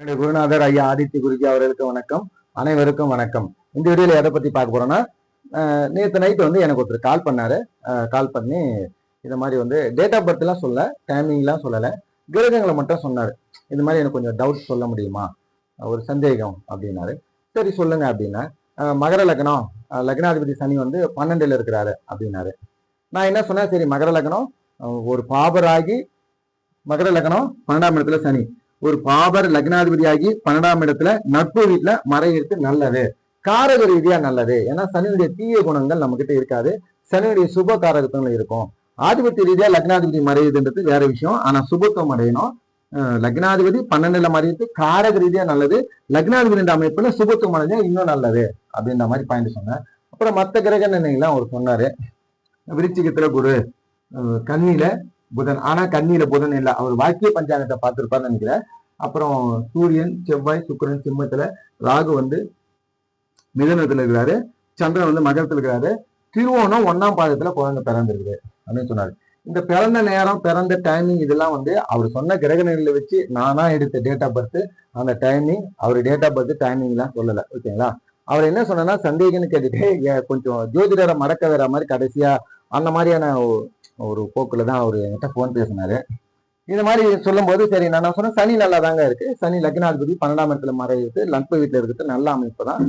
என்னுடைய குருநாதர் ஐயா ஆதித்ய குருஜி அவர்களுக்கு வணக்கம். அனைவருக்கும் வணக்கம். இந்த வீடியோவில் எதை பற்றி பார்க்க போகிறோன்னா நேற்று நைட்டு நைட் வந்து எனக்கு ஒருத்தர் கால் பண்ணாரு. கால் பண்ணி இந்த மாதிரி வந்து டேட் ஆஃப் பர்த்லாம் சொல்ல டைமிங்லாம் சொல்லலை. கிரகங்களை மட்டும் சொன்னார். இந்த மாதிரி எனக்கு கொஞ்சம் டவுட் சொல்ல முடியுமா? ஒரு சந்தேகம் அப்படின்னாரு. சரி சொல்லுங்க அப்படின்னா மகர லக்னம் லக்னாதிபதி சனி வந்து பன்னெண்டில் இருக்கிறாரு அப்படின்னாரு. நான் என்ன சொன்னேன்? சரி மகர லக்னம் ஒரு பாபராகி மகர லக்னம் பன்னெண்டாம் இடத்துல சனி. ஒரு பாபர் லக்னாதிபதியாகி பன்னெண்டாம் இடத்துல நட்பு வீட்டுல மறையிறது நல்லது. காரக ரீதியா நல்லது. ஏன்னா சனியுடைய தீய குணங்கள் நம்ம கிட்ட இருக்காது. சனியுடைய சுப காரகத்தங்கள் இருக்கும். ஆதிபத்திய ரீதியா லக்னாதிபதி மறையுதுன்றது வேற விஷயம். ஆனா சுபத்துவம் அடையணும். லக்னாதிபதி பன்னெண்டுல மறையிறது காரக ரீதியா நல்லது. லக்னாதிபதி அமைப்புல சுபத்துவம் அடைஞ்சா இன்னும் நல்லது அப்படின்ற மாதிரி பாயிண்ட் சொன்னேன். அப்புறம் மத்த கிரக நிர்ணயங்கள்லாம் அவர் சொன்னாரு. விருச்சிகத்துல குரு. கண்ணில புதன். ஆனா கண்ணியில புதன் இல்ல. அவர் வாக்கிய பஞ்சாங்கத்தை பார்த்திருப்பார்னு நினைக்கிறேன். அப்புறம் சூரியன் செவ்வாய் சுக்கிரன் சிம்மத்துல ராகு வந்து மிதனத்துல இருக்கிறாரு. சந்திரன் வந்து மகரத்துல இருக்கிறாரு. திருவோணம் ஒன்னாம் பாதத்துல குழந்தை பிறந்திருக்குது அப்படின்னு சொன்னாரு. இந்த பிறந்த நேரம் பிறந்த டைமிங் இதெல்லாம் வந்து அவர் சொன்ன கிரக நிலையில வச்சு நானா எடுத்த டேட் ஆஃப் பர்த் அந்த டைமிங் அவர் டேட் ஆஃப் பர்த் டைமிங் எல்லாம் சொல்லல. ஓகேங்களா? அவர் என்ன சொன்னா சந்தேகம்னு கேட்டுட்டு கொஞ்சம் ஜோதிடரை மறக்க வேற மாதிரி கடைசியா அந்த மாதிரியான ஒரு போக்கில் தான் அவர் என்கிட்ட ஃபோன் பேசினாரு. இந்த மாதிரி சொல்லும்போது சரி நான் சொன்னேன்? சனி நல்லா தாங்க இருக்கு. சனி லக்னாதிபதி பன்னெண்டாம் இடத்துல மறையுது நட்பு வீட்டில் இருக்கிறது நல்ல அமைப்பு தான்.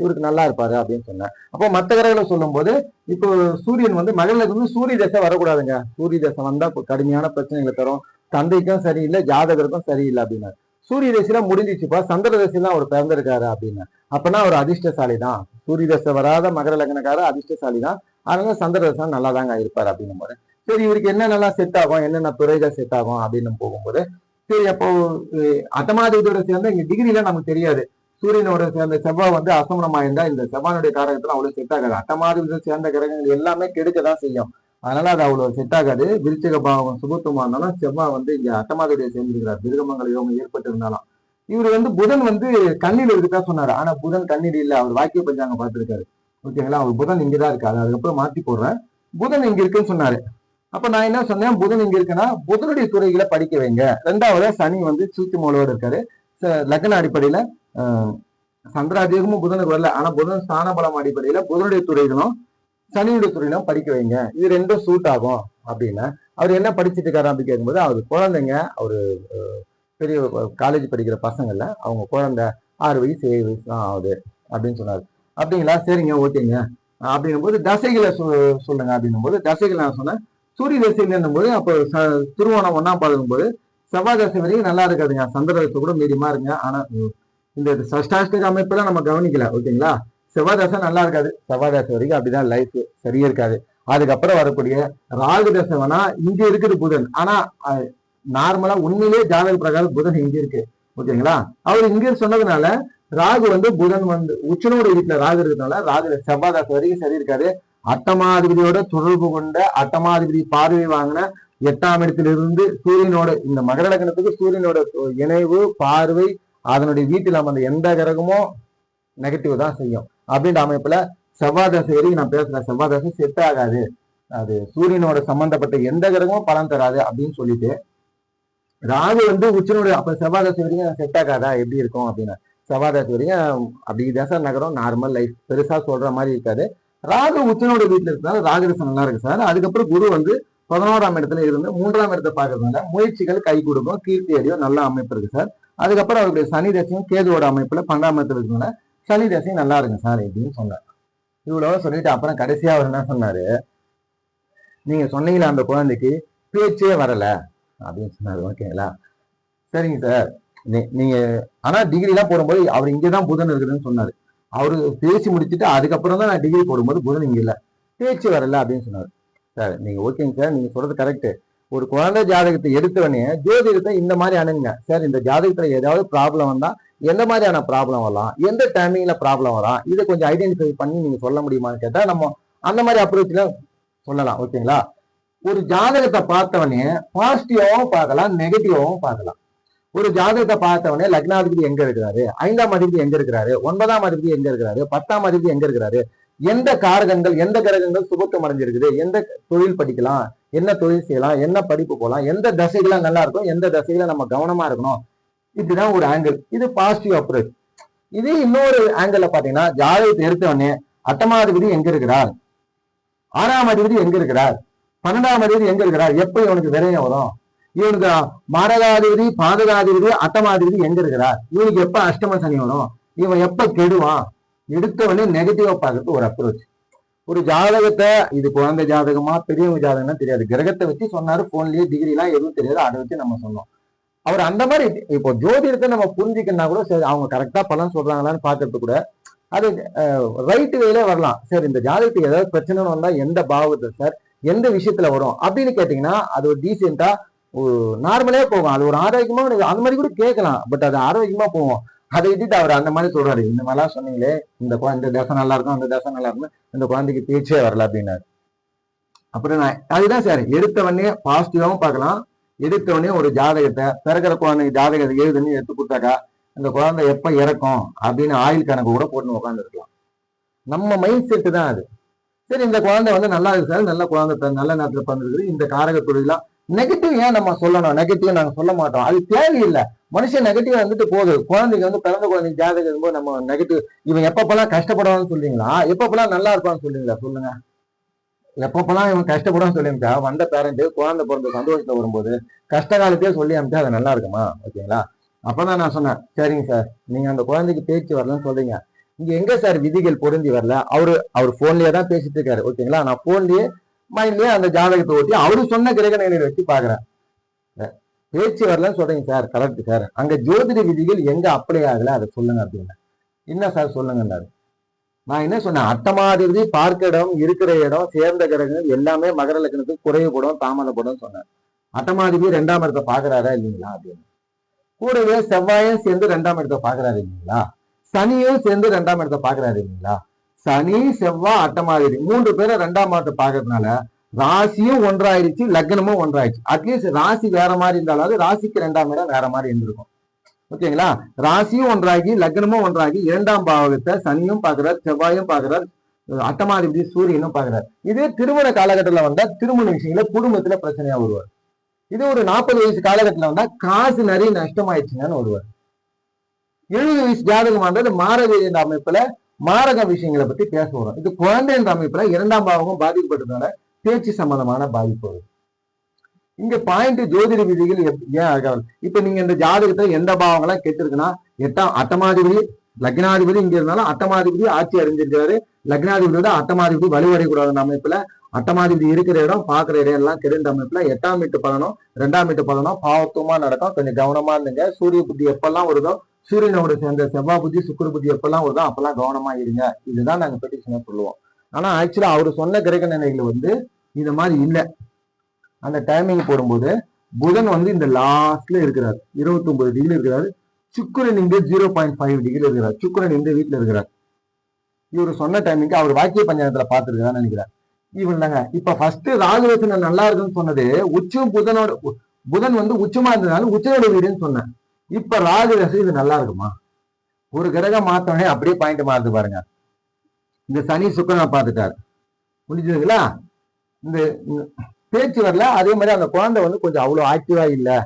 இவருக்கு நல்லா இருப்பாரு அப்படின்னு சொன்னேன். அப்போ மற்ற கிரகங்களை சொல்லும்போது இப்போ சூரியன் வந்து மகளிருக்கு வந்து சூரிய தசை வரக்கூடாதுங்க. சூரிய தசை வந்தா இப்போ கடுமையான பிரச்சனைகளை தரும். தந்தைக்கும் சரியில்லை ஜாதகருக்கும் சரியில்லை அப்படின்னா சூரிய தசையில முடிஞ்சிச்சுப்பா. சந்திர தசையில அவர் பிறந்திருக்காரு அப்படின்னு. அப்பனா அவர் அதிர்ஷ்டசாலி தான் சூரிய தசை வராத மகர லக்னக்கார அதிர்ஷ்டசாலி தான் அதனால சந்திர நல்லா தாங்க இருப்பார் அப்படின்னும் போது சரி இவருக்கு என்னென்னலாம் செட் ஆகும் என்னென்ன துறைகள் செட் ஆகும் அப்படின்னு போகும்போது சரி அப்போ அஹ், சேர்ந்த இங்க டிகிரில நமக்கு தெரியாது. சூரியனோட சேர்ந்த செவ்வாய் வந்து அசமனமா இருந்தா இந்த செவ்வானுடைய காரகத்துல அவ்வளவு செட் ஆகாது. அட்டமாதிபதியோட சேர்ந்த கிரகங்கள் எல்லாமே கெடுக்க தான் செய்யும். அதனால அது அவ்வளவு செட் ஆகாது. விருச்சிக பாவம் சுபத்துவமா இருந்தாலும் செவ்வாய் வந்து இங்க அட்டமாதிபதியை சேர்ந்திருக்கிறார். திருகமங்கல யோகம் ஏற்பட்டு இருந்தாலும் இவர் வந்து புதன் வந்து கண்ணில் இருக்குதா சொன்னாரு. ஆனா புதன் கண்ணீர் இல்ல. அவர் வாக்கிய பஞ்சாங்க பார்த்திருக்காரு. ஓகேங்களா? அவர் புதன் இங்கே தான் இருக்காது அதுக்கப்புறம் மாற்றி போடுறேன். புதன் இங்கே இருக்குன்னு சொன்னாரு. அப்ப நான் என்ன சொன்னேன்? புதன் இங்க இருக்குன்னா புதனுடைய துறைகளை படிக்க வைங்க. ரெண்டாவது சனி வந்து சூத்தி மூலோடு இருக்காரு. ச- லக்ன அடிப்படையில சந்திராதிகமும் புதனுக்கு வரல. ஆனா புதன் ஸ்தான பலம் அடிப்படையில புதனுடைய துறைகளும் சனியுடைய துறையிலும் படிக்க வைங்க. இது ரெண்டும் சூட் ஆகும் அப்படின்னு அவர் என்ன படிச்சுட்டு இருக்காரு அப்படின்னு கேட்கும்போது அவர் குழந்தைங்க அவர் பெரிய காலேஜ் படிக்கிற பசங்கள்ல அவங்க குழந்தை ஆறு வயசு ஏழு வயசு தான் ஆகுது அப்படின்னு சொன்னார். அப்படிங்களா? சரிங்க ஓகேங்க. அப்படின்னும் போது தசைகளை சொல்லுங்க அப்படின்னும் போது தசைகள் நான் சொன்னேன். சூரிய தசையில் போது அப்போ ச- திருவோணம் ஒன்னா பாதம் போது செவ்வாய் தசை வரைக்கும் நல்லா இருக்காதுங்க. சந்திரத்தை கூட மீடியமா இருங்க. ஆனா இந்த சஷ்டாஷ்டக அமைப்பெல்லாம் நம்ம கவனிக்கல ஓகேங்களா? செவ்வாய் தசை நல்லா இருக்காது. செவ்வாய் தசை வரைக்கும் அப்படிதான் லைஃப் சரியா இருக்காது. அதுக்கப்புறம் வரக்கூடிய ராகு தசை வேணா இங்க இருக்குது புதன். ஆனா நார்மலா உண்மையிலேயே ஜாதக பிரகாரம் புதன் இங்க இருக்கு. ஓகேங்களா? அவர் இங்க சொன்னதுனால ராகு வந்து புதன் வந்து உச்சனோட வீட்டுல ராகு இருக்கிறதுனால ராகு செவ்வாய் தசை வரைக்கும் சரி இருக்காது. அட்டமாதிபதியோட தொடர்பு கொண்ட அட்டமாதிபதி பார்வை வாங்கின எட்டாம் இடத்திலிருந்து சூரியனோட இந்த மகர லக்னத்துக்கு சூரியனோட இணைவு பார்வை அதனுடைய வீட்டில் அமர்ந்த எந்த கிரகமும் நெகட்டிவ் தான் செய்யும். அப்படின்ற அமைப்புல செவ்வாய் தசை வரைக்கும் நான் பேசுறேன். செவ்வாய் தசை செட் ஆகாது. அது சூரியனோட சம்பந்தப்பட்ட எந்த கிரகமும் பலன் தராது அப்படின்னு சொல்லிட்டு ராகு வந்து உச்சனுடைய அப்ப செவ்வாய் தசை வரைக்கும் செட் ஆகாதா? எப்படி இருக்கும் அப்படின்னு. செவ்வாய் வரைக்கும் அப்படி தசை நகரம் நார்மல் லைஃப் பெருசாக சொல்கிற மாதிரி இருக்காது. ராகு உச்சனோட வீட்டில் இருக்கிறதால ராகு தசை நல்லா இருக்கு சார். அதுக்கப்புறம் குரு வந்து பதினோராம் இடத்துல இருந்து மூன்றாம் இடத்தை பார்க்கறதுனால முயற்சிகள் கை கொடுக்கும் கீர்த்தி அடியோ நல்ல அமைப்பு இருக்கு சார். அதுக்கப்புறம் அவருடைய சனி தசையும் கேதுவோட அமைப்புல பன்னெண்டாம் இடத்துல இருக்கிறதுனால சனி தசையும் நல்லா இருக்கு சார் அப்படின்னு சொன்னார் இவ்வளவு சொல்லிட்டு அப்புறம் கடைசியா அவர் என்ன சொன்னாரு? நீங்க சொன்னீங்களா அந்த குழந்தைக்கு பேச்சே வரல அப்படின்னு சொன்னாரு. ஓகேங்களா? சரிங்க சார். நீங்க ஆனா டிகிரி எல்லாம் போடும்போது அவர் இங்கதான் புதன் இருக்குதுன்னு சொன்னாரு. அவரு பேசி முடிச்சுட்டு அதுக்கப்புறம் தான் நான் டிகிரி போடும்போது புதன் இங்க இல்ல. பேச்சு வரல அப்படின்னு சொன்னாரு. சார் நீங்க ஓகேங்க சார் நீங்க சொல்றது கரெக்ட் ஒரு குழந்தை ஜாதகத்தை எடுத்தவனே ஜோதிடத்தை இந்த மாதிரி அணுங்க சார் இந்த ஜாதகத்துல ஏதாவது ப்ராப்ளம் வந்தா எந்த மாதிரியான ப்ராப்ளம் வரலாம்? எந்த டைமிங்ல ப்ராப்ளம் வரலாம் இதை கொஞ்சம் ஐடென்டிஃபை பண்ணி நீங்க சொல்ல முடியுமான்னு கேட்டா நம்ம அந்த மாதிரி அப்ரோச்ல சொல்லலாம். ஓகேங்களா ஒரு ஜாதகத்தை பார்த்தவனே பாசிட்டிவாவும் பார்க்கலாம் நெகட்டிவாவும் பார்க்கலாம். ஒரு ஜாதகத்தை பார்த்தவனே லக்னாதிபதி எங்க இருக்கிறாரு? ஐந்தாம் அதிபதி எங்க இருக்கிறாரு? ஒன்பதாம் அதிபதி எங்க இருக்கிறாரு? பத்தாம் அதிபதி எங்க இருக்கிறாரு? எந்த காரகங்கள் எந்த கிரகங்கள் சுபத்துவம் அடைஞ்சிருக்குது? எந்த தொழில் படிக்கலாம் என்ன தொழில் செய்யலாம் என்ன படிப்பு போகலாம் எந்த தசைகள்லாம் நல்லா இருக்கும் எந்த தசைகளை நம்ம கவனமா இருக்கணும்? இப்படிதான் ஒரு ஆங்கிள் இது பாசிட்டிவ் அப்ரோச் இதே இன்னொரு ஆங்கிள் பாத்தீங்கன்னா ஜாதகத்தை எடுத்த உடனே அட்டமாதிபதி எங்க இருக்கிறார்? ஆறாம் அதிபதி எங்க இருக்கிறார்? பன்னெண்டாம் அதிபதி எங்க இருக்கிறார்? எப்படி இவனுக்கு விரயம் வரும்? இவனுக்கு மாரகாதிபதி பாதகாதிபதி அட்டமாதிபதி எங்க இருக்கிறார்? இவனுக்கு எப்ப அஷ்டம சனி வரும்? இவன் எப்ப கெடுவான்? எடுத்த உடனே நெகட்டிவா பாக்குறது ஒரு அப்ரோச் ஒரு ஜாதகத்தை இது குழந்தை ஜாதகமா பெரியவங்க ஜாதகம்னா தெரியாது. கிரகத்தை வச்சு சொன்னாரு போன்லயே டிகிரி எல்லாம் எதுவும் தெரியாது. அதை வச்சு நம்ம சொன்னோம். அவர் அந்த மாதிரி இப்போ ஜோதிடத்தை நம்ம புரிஞ்சுக்கணும்னா கூட சரி அவங்க கரெக்டா பலன் சொல்றாங்களான்னு பார்த்துட்டு கூட அது ரைட்டு வேல வரலாம். சார் இந்த ஜாதகத்துக்கு ஏதாவது பிரச்சனைன்னு வந்தா எந்த பாவத்தை சார்? எந்த விஷயத்துல வரும்? அப்படின்னு கேட்டீங்கன்னா அது ஒரு டீசெண்டா நார்மலே போகும். அது ஒரு ஆரோக்கியமா உனக்கு அந்த மாதிரி கூட கேட்கலாம். பட் அது ஆரோக்கியமா போகும். அதை விட்டுட்டு அவர் அந்த மாதிரி சொல்றாரு. இந்த மாதிரிலாம் சொன்னீங்களே இந்த குழந்தை தசை நல்லா இருக்கும் அந்த தசை நல்லா இருக்கும் இந்த குழந்தைக்கு பேச்சே வரல அப்படின்னாரு. அப்புறம் நான் அதுதான் சார் எடுத்தவொடனே பாசிட்டிவாகவும் பார்க்கலாம். எடுத்தவொடனே ஒரு ஜாதகத்தை பிறக்கிற குழந்தை ஜாதகத்தை எழுதுன்னு எடுத்து கொடுத்தாக்கா அந்த குழந்தை எப்போ இறக்கும் அப்படின்னு ஆயுள் கணக்கு கூட போட்டு உட்காந்துருக்கலாம் நம்ம மைண்ட் செட்டு தான் அது. சரி இந்த குழந்தை வந்து நல்லா இருக்கு சார் நல்ல குழந்தை நல்ல நேரத்தில் பிறந்திருக்குது. இந்த காரக தொழிலாம் நெகட்டிவ் ஏன் நம்ம சொல்லணும்? நெகட்டிவ் நாங்க சொல்ல மாட்டோம். அது தேவையில்லை. மனுஷன் நெகட்டிவ் வந்துட்டு போகுது. குழந்தைக்கு வந்து பிறந்த குழந்தைங்க ஜாதகம் இருக்கும்போது நம்ம நெகட்டிவ் இவன் எப்பப்பெல்லாம் கஷ்டப்படுவான்னு சொல்றீங்களா? எப்பப்பெல்லாம் நல்லா இருப்பான்னு சொல்றீங்களா? சொல்லுங்க. எப்பப்பெல்லாம் இவன் கஷ்டப்படுவான்னு சொல்லி வந்த பேரண்ட் குழந்தை பிறந்த சந்தோஷத்துல வரும்போது கஷ்ட காலத்தையே சொல்லி அமிச்சா அது நல்லா இருக்குமா? ஓகேங்களா? அப்பதான் நான் சொன்னேன். சரிங்க சார் நீங்க அந்த குழந்தைக்கு பேச்சு வரலன்னு சொல்றீங்க. இங்க எங்க சார் விதிகள் பொருந்தி வரல? அவரு அவர் போன்லயே தான் பேசிட்டு இருக்காரு. ஓகேங்களா? நான் போன்லயே மைண்ட்லயே அந்த ஜாதகத்தை ஓட்டி அவரு சொன்ன கிரக நிலையை வச்சு பாக்குறேன் பேச்சு வரலன்னு சொல்றீங்க சார் கரெக்ட் சார். அங்க ஜோதிட விதிகள் எங்க அப்ளை ஆகல அதை சொல்லுங்க அப்படின்னு. என்ன சார் சொல்லுங்கன்னாரு? நான் என்ன சொன்னேன்? அட்டமாதிபதி பார்க்க இடம் இருக்கிற இடம் சேர்ந்த கிரகங்கள் எல்லாமே மகர லக்னத்துக்கு குறைவுபடும் தாமதப்படும் சொன்னேன் அட்டமாதிபதி ரெண்டாம் இடத்தை பாக்குறாரா இல்லைங்களா அப்படின்னு. கூடவே செவ்வாயும் சேர்ந்து ரெண்டாம் இடத்தை பாக்குறாரு இல்லைங்களா? சனியும் சேர்ந்து ரெண்டாம் இடத்தை பாக்குறாரு இல்லைங்களா? சனி செவ்வாய் அட்டமாதிபதி மூன்று பேரை ரெண்டாம் மாதத்தை பாக்குறதுனால ராசியும் ஒன்றாயிருச்சு லக்னமும் ஒன்றாயிருச்சு. அட்லீஸ்ட் ராசி வேற மாதிரி இருந்தாலும் ராசிக்கு ரெண்டாம் இடம் வேற மாதிரி இருந்திருக்கும். ஓகேங்களா ராசியும் ஒன்றாகி லக்னமும் ஒன்றாகி இரண்டாம் பாவகத்தை சனியும் பார்க்கிறார் செவ்வாயும் பார்க்கிறார் அட்டமாதிபதி சூரியனும் பார்க்கிறார். இதே திருமண காலகட்டத்துல வந்தா திருமண விஷயங்கள குடும்பத்துல பிரச்சனையா வருவார். இதே ஒரு நாற்பது வயசு காலகட்டத்துல வந்தா காசு நிறைய நஷ்டமாயிடுச்சுங்கன்னு வருவார் எழுபது வயசு ஜாதகம் வந்தது மாரக என்ற அமைப்புல மாரக விஷயங்களை பத்தி பேச வரும் இது குழந்தைன்ற அமைப்புல இரண்டாம் பாவகம் பாதிக்கப்பட்டதுனால பேச்சு சம்பந்தமான பாதிப்பு வரும். இங்க பாயிண்ட் ஜோதிட விதிகள் ஏன் ஆகாது இப்ப நீங்க இந்த ஜாதகத்துல எந்த பாவங்கள்லாம் கெட்டிருக்குன்னா எட்டாம் அட்டமாதிபதி லக்னாதிபதி இங்க இருந்தாலும் அட்டமாதிபதி ஆட்சி அறிஞ்சிருக்காரு லக்னாதிபதியோட அட்டமாதிபதி வலுவடையக்கூடாத அமைப்புல அட்டமாதிபதி இருக்கிற இடம் பாக்குற இடம் எல்லாம் கெடுந்த அமைப்புல எட்டாம் வீட்டு பலனும் ரெண்டாம் வீட்டு பலனும் பாவத்துவமா நடக்கும். கொஞ்சம் கவனமா இருந்துங்க. சூரிய புத்தி எப்பெல்லாம் வருதோ சூரியனோட சேர்ந்த செவ்வாய் புத்தி சுக்குரு புத்தி எப்பெல்லாம் வருதோ அப்பெல்லாம் கவனமா இருங்க. இதுதான் நாங்க பெட்டிஷனா சொல்லுவோம். ஆனா ஆக்சுவலா அவர் சொன்ன கிரக நிலைகள் வந்து இந்த மாதிரி இல்லை. அந்த டைமிங் போடும்போது புதன் வந்து இந்த லாஸ்ட்ல இருக்கிறார். 29 டிகிரி இருக்கிறாரு. சுக்கிரன் இங்க ஜீரோ பாயிண்ட் ஃபைவ் டிகிரி இருக்கிறார். சுக்கிரன் இந்த வீட்டுல இருக்கிறார். இவர் சொன்ன டைமிங்க்கு அவர் வாக்கிய பஞ்சாயத்துல பார்த்துருக்கான்னு நினைக்கிறேன். இவன் தாங்க. இப்ப ஃபர்ஸ்ட் ராகுலட்சணை நல்லா இருக்குன்னு சொன்னது உச்சம் புதனோட உ- புதன் வந்து உச்சமா இருந்ததுனால உச்சனோட வீடுன்னு சொன்னேன். இப்ப ராகு தசை இது நல்லா இருக்குமா? ஒரு கிரகம் மாத்தவனே அப்படியே பாயிண்ட் மாறுது பாருங்க. இந்த சனி சுக்கிரனை பார்த்துட்டாரு. முடிஞ்சதுங்களா இந்த பேச்சு வரல. அதே மாதிரி அந்த குழந்தை வந்து கொஞ்சம் அவ்வளோ ஆக்டிவா இல்லை.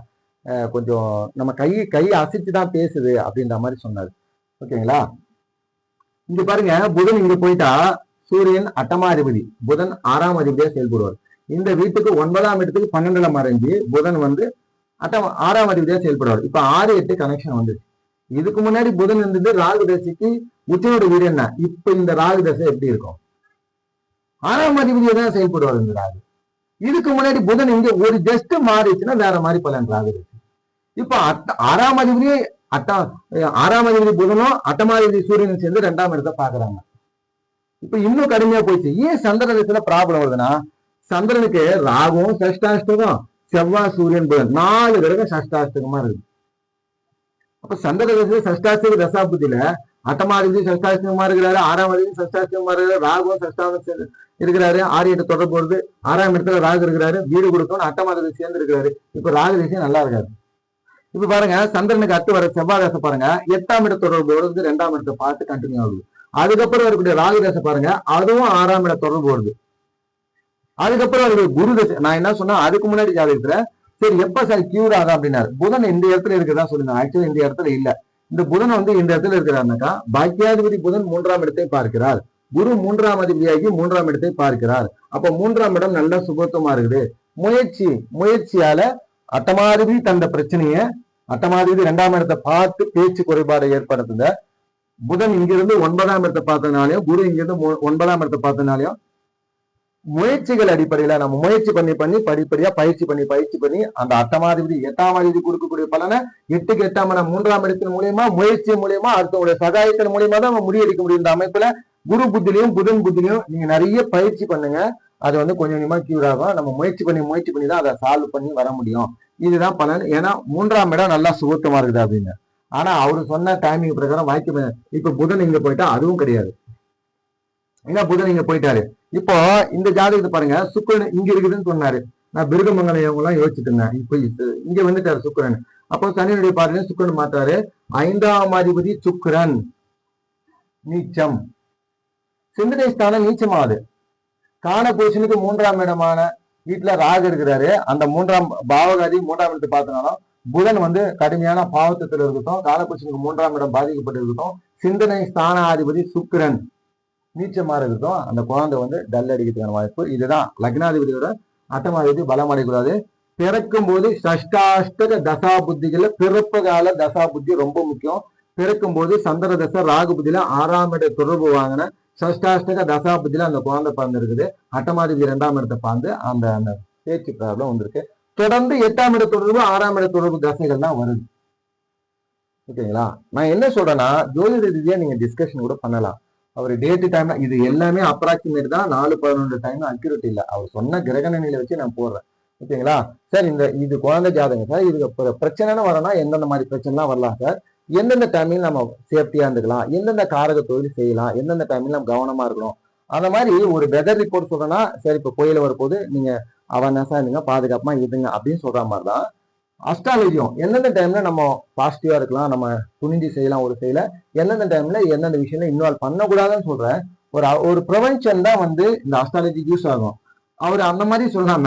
கொஞ்சம் நம்ம கை கை அசைச்சு தான் பேசுது அப்படின்ற மாதிரி சொன்னாரு. ஓகேங்களா? இங்க பாருங்க புதன் இங்க போயிட்டா சூரியன் அட்டமாதிபதி புதன் ஆறாம் அதிபதியா செயல்படுவார். இந்த வீட்டுக்கு ஒன்பதாம் இடத்துக்கு பன்னெண்டுல மறைஞ்சு புதன் வந்து அட்டம் ஆறாம் அதிபதியா செயல்படுவார். இப்ப ஆறு எட்டு கனெக்ஷன் வந்துச்சு. இதுக்கு முன்னாடி புதன் இருந்தது ராகு தசைக்கு உச்சனோட வீடு என்ன? இப்ப இந்த ராகு தசை எப்படி இருக்கும்? ஆறாம் அதிபதியை தான் செயல்படுவார் இந்த ராகு. இதுக்கு முன்னாடி புதன் இங்க ஒரு ஜஸ்ட் மாறிச்சுன்னா வேற மாதிரி பலன் ராகு தசை இப்ப அட்ட ஆறாம் அதிபதியே அட்டா ஆறாம் அதிபதி புதனும் அட்டமாதிபதி சூரியனும் சேர்ந்து ரெண்டாம் இடத்தை பாக்குறாங்க இப்ப இன்னும் கடுமையா போயிடுச்சு ஏன் சந்திர ப்ராப்ளம் வருதுன்னா சந்திரனுக்கு ராகுவும் சஷ்டாஷ்டகம் செவ்வாய் சூரியன் புதன் நாலு கிரகம் சஷ்டாஷ்டகமா இருக்கு. அப்ப சந்திர தசை சஷ்டாஷ்டக தசாபுத்தியில அட்டமாதிபதி சஷ்டாஷ்டகமா இருக்கிறாரு ஆறாம் அதிபதி சஷ்டாஷ்டகமா இருக்கிறாரு ராகுவும் சஷ்டாஷ்டம் இருக்கிறாரு ஆறு எட்டு தொடர்பு வருது ஆறாம் இடத்துல ராகு இருக்கிறாரு வீடு கொடுக்கணும் அட்டமாதிபதி சேர்ந்து இருக்கிறாரு இப்ப ராகு திசை நல்லா இருக்காரு இப்ப பாருங்க சந்திரனுக்கு அத்து வர செவ்வாய் தசை பாருங்க எட்டாம் இட தொடர்பு வருது ரெண்டாம் இடத்தை பார்த்து கண்டினியூ ஆகுது. அதுக்கப்புறம் வரக்கூடிய ராகு தசை பாருங்க அதுவும் ஆறாம் இட தொடர்பு வருது. அதுக்கப்புறம் அவருடைய குரு தசை. நான் என்ன சொன்னா அதுக்கு முன்னாடி ஜாதகத்துல சரி எப்ப சார் கியூர் ஆகும் அப்படின்னாரு. புதன் இந்த இடத்துல இருக்கிறதா சொல்லுங்க. ஆக்சுவலி இந்த இடத்துல இல்ல. இந்த புதன் வந்து இந்த இடத்துல இருக்கிறாருனாக்கா பாக்கியாதிபதி புதன் மூன்றாம் இடத்தை பார்க்கிறார். குரு மூன்றாம் அதிபதியாகி மூன்றாம் இடத்தை பார்க்கிறார். அப்ப மூன்றாம் இடம் நல்ல சுபத்துவமா இருக்குது. முயற்சி முயற்சியால அட்டமாதிபதி தந்த பிரச்சனைய அட்டமாதிபதி இரண்டாம் இடத்தை பார்த்து பேச்சு குறைபாடு ஏற்படுத்துங்க. புதன் இங்கிருந்து ஒன்பதாம் இடத்தை பார்த்ததுனாலையும் குரு இங்கிருந்து மூ- ஒன்பதாம் இடத்தை பார்த்ததுனாலையும் முயற்சிகள் அடிப்படையில நம்ம முயற்சி பண்ணி பண்ணி படிப்படியா பயிற்சி பண்ணி பயிற்சி பண்ணி அந்த அட்டமாதிபதி எட்டாம் அதிபதி கொடுக்கக்கூடிய பலனை எட்டுக்கு எட்டாம் இடம் மூன்றாம் இடத்தின் மூலியமா முயற்சி மூலியமா அடுத்தவங்களுடைய சகாயத்தின் மூலியமா தான் நம்ம முறியடிக்க முடியும் இந்த அமைப்புல. குரு புத்திலையும் புதன் புத்திலையும் நீங்க நிறைய பயிற்சி பண்ணுங்க. அது வந்து கொஞ்சம் கொஞ்சமா கியூர் ஆகும். நம்ம முயற்சி பண்ணி முயற்சி பண்ணி தான் அதை சால்வ் பண்ணி வர முடியும். இதுதான் பலன். ஏன்னா மூன்றாம் இடம் நல்லா சுகத்தமா இருக்குது அப்படின்னு. ஆனா அவரு சொன்ன டைமிங் பிரகாரம் வாய்ப்பு இப்ப புதன் இங்க போயிட்டா அதுவும் கிடையாது. ஏன்னா புதன் இங்க போயிட்டாரு. இப்போ இந்த ஜாதகத்தை பாருங்க சுக்கரன் இங்க இருக்குதுன்னு சொன்னாரு. நான் பிருகமங்கலம் இவங்க எல்லாம் யோசிச்சுட்டு இருந்தேன். இப்போ இங்க வந்துட்டாரு சுக்கரன். அப்போ சனியனுடைய பார்வையில சுக்கிரன் மாத்தாரு ஐந்தாம் அதிபதி சுக்கரன். நீச்சம். சிந்தனை ஸ்தானம் நீச்சமாகுது காண மூன்றாம் இடமான வீட்டுல ராக இருக்கிறாரு. அந்த மூன்றாம் பாவகாதி மூன்றாம் இடத்தை பார்த்தனாலும் புதன் வந்து கடுமையான பாவத்தத்தில் இருக்கட்டும் காலபுருஷனுக்கு மூன்றாம் இடம் பாதிக்கப்பட்டு இருக்கட்டும் சிந்தனை ஸ்தானாதிபதி சுக்கிரன் நீச்சமா இருக்கட்டும் அந்த குழந்தை வந்து டல் அடிக்கிறதுக்கான வாய்ப்பு. இதுதான் லக்னாதிபதியோட அட்டமாதிபதி பலம் அடைக்கூடாது பிறக்கும் போது சஷ்டாஷ்டக தசா புத்திகள்ல பிறப்பு கால தசா புத்தி ரொம்ப முக்கியம். பிறக்கும் போது சந்திர தசை ராகு புத்தியில ஆறாம் இட தொடர்பு வாங்கின சஷ்டாஷ்டக தசா புத்தியில அந்த குழந்தை பிறந்துருக்குது. அட்டமாதிபதி இரண்டாம் இடத்தை பார்ந்து அந்த அந்த பேச்சு ப்ராப்ளம் வந்திருக்கு. தொடர்ந்து எட்டாம் இட தொடர்பு ஆறாம் இட தொடர்பு கிரகங்கள் தான் வருது. ஓகேங்களா நான் என்ன சொல்றேன்னா ஜோதிட ரீதியா நீங்க டிஸ்கஷன் கூட பண்ணலாம். அவர் டேட்டு டைம் இது எல்லாமே அப்ராக்சிமேட் தான். நாலு பதினொன்று டைம் அக்யூரேட் இல்லை. அவர் சொன்ன கிரக நிலையில வச்சு நான் போடுறேன். ஓகேங்களா சார் இந்த இது குழந்தை ஜாதகம் சார் இதுக்கு பிரச்சனைன்னு வரனா எந்தெந்த மாதிரி பிரச்சனைலாம் வரலாம் சார் எந்தெந்த டைமில் நம்ம சேஃப்டியா இருந்துக்கலாம்? எந்தெந்த காரக தொழில் செய்யலாம்? எந்தெந்த டைமில் நம்ம கவனமா இருக்கணும்? அந்த மாதிரி ஒரு வெதர் ரிப்போர்ட் சொல்றேன்னா சரி இப்போ கோயில வரும்போது நீங்க அவேர்னஸா இருங்க பாதுகாப்பா இருங்க அப்படின்னு சொல்ற மாதிரி தான் அஸ்ட்ராலஜியும் எந்தெந்த டைம்ல நம்ம பாசிட்டிவா இருக்கலாம் நம்ம துணிஞ்சு செய்யலாம் ஒரு செயல எந்தெந்த டைம்ல எந்தெந்த விஷயம்ல இன்வால்வ் பண்ணக்கூடாதுன்னு சொல்றேன். ஒரு ஒரு ப்ரிவென்ஷன் தான் வந்து இந்த அஸ்ட்ராலஜி யூஸ் ஆகும். அவர் அந்த மாதிரி சொல்லாம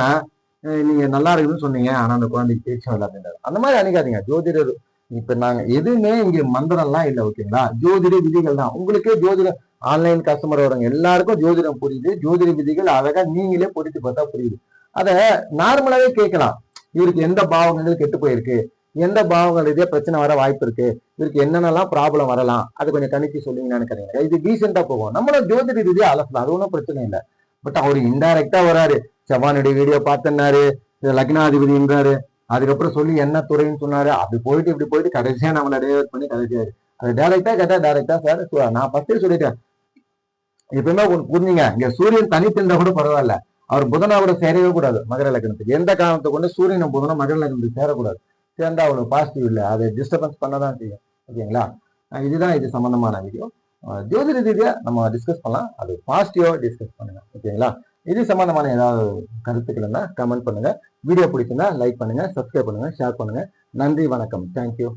நீங்கள் நீங்க நல்லா இருக்குதுன்னு சொன்னீங்க ஆனா அந்த குழந்தைக்கு பேச்சும் இல்லை அப்படின்றாரு. அந்த மாதிரி அணிக்காதீங்க ஜோதிடர் இப்ப நாங்க எதுவுமே இங்க மந்திரம்லாம் இல்லை ஓகேங்களா? ஜோதிட விதிகள் தான். உங்களுக்கே ஜோதிட ஆன்லைன் கஸ்டமர் வரவங்க எல்லாருக்கும் ஜோதிடம் புரியுது. ஜோதிட விதிகள் அழகா நீங்களே பொறித்து பார்த்தா புரியுது. அதை நார்மலாவே கேட்கலாம். இவருக்கு எந்த பாவங்கள் கெட்டு போயிருக்கு? எந்த பாவங்கள் இதே பிரச்சனை வர வாய்ப்பு இருக்கு? இவருக்கு என்னென்னலாம் ப்ராப்ளம் வரலாம்? அது கொஞ்சம் கணிச்சு சொல்லிங்கன்னு நினைக்கிறீங்க. இது டீசெண்டா போகும். நம்மளும் ஜோதிட ரீதியா அலசலாம். அது ஒன்றும் பிரச்சனை இல்லை. பட் அவர் இன்டைரக்டா வராரு. செவ்வானுடைய வீடியோ பார்த்தனாரு லக்னாதிபதின்றாரு. அதுக்கப்புறம் சொல்லி என்ன துறைன்னு சொன்னாரு. அப்படி போயிட்டு இப்படி போயிட்டு கடைசியா நம்மளை டைவர்ட் பண்ணி கடைசியாரு அது டேரக்டா கேட்டா டேரக்டா சார் நான் ஃபர்ஸ்டே சொல்லிட்டேன். எப்பவுமே புரிஞ்சுங்க. இங்க சூரியன் தனித்திருந்தா கூட பரவாயில்ல. அவர் புதனாவோட சேரவே கூடாது மகர லக்னத்துக்கு. எந்த காரணத்தை கொண்டு சூரியனும் புதனும் மகர லக்னத்துக்கு சேரக்கூடாது? சேர்ந்தா அவ்வளவு பாசிட்டிவ் இல்லை. அதை டிஸ்டர்பன்ஸ் பண்ணதான் செய்யும். ஓகேங்களா? இதுதான் இது சம்பந்தமான வீடியோ ஜோதிட ரீதியா நம்ம டிஸ்கஸ் பண்ணலாம். அது பாசிட்டிவா டிஸ்கஸ் பண்ணுங்க. ஓகேங்களா? இது சம்பந்தமான ஏதாவது கருத்துக்கள் கமெண்ட் பண்ணுங்க. வீடியோ பிடிச்சிருந்தா லைக் பண்ணுங்க சப்ஸ்கிரைப் பண்ணுங்க ஷேர் பண்ணுங்க. நன்றி வணக்கம். தேங்க்யூ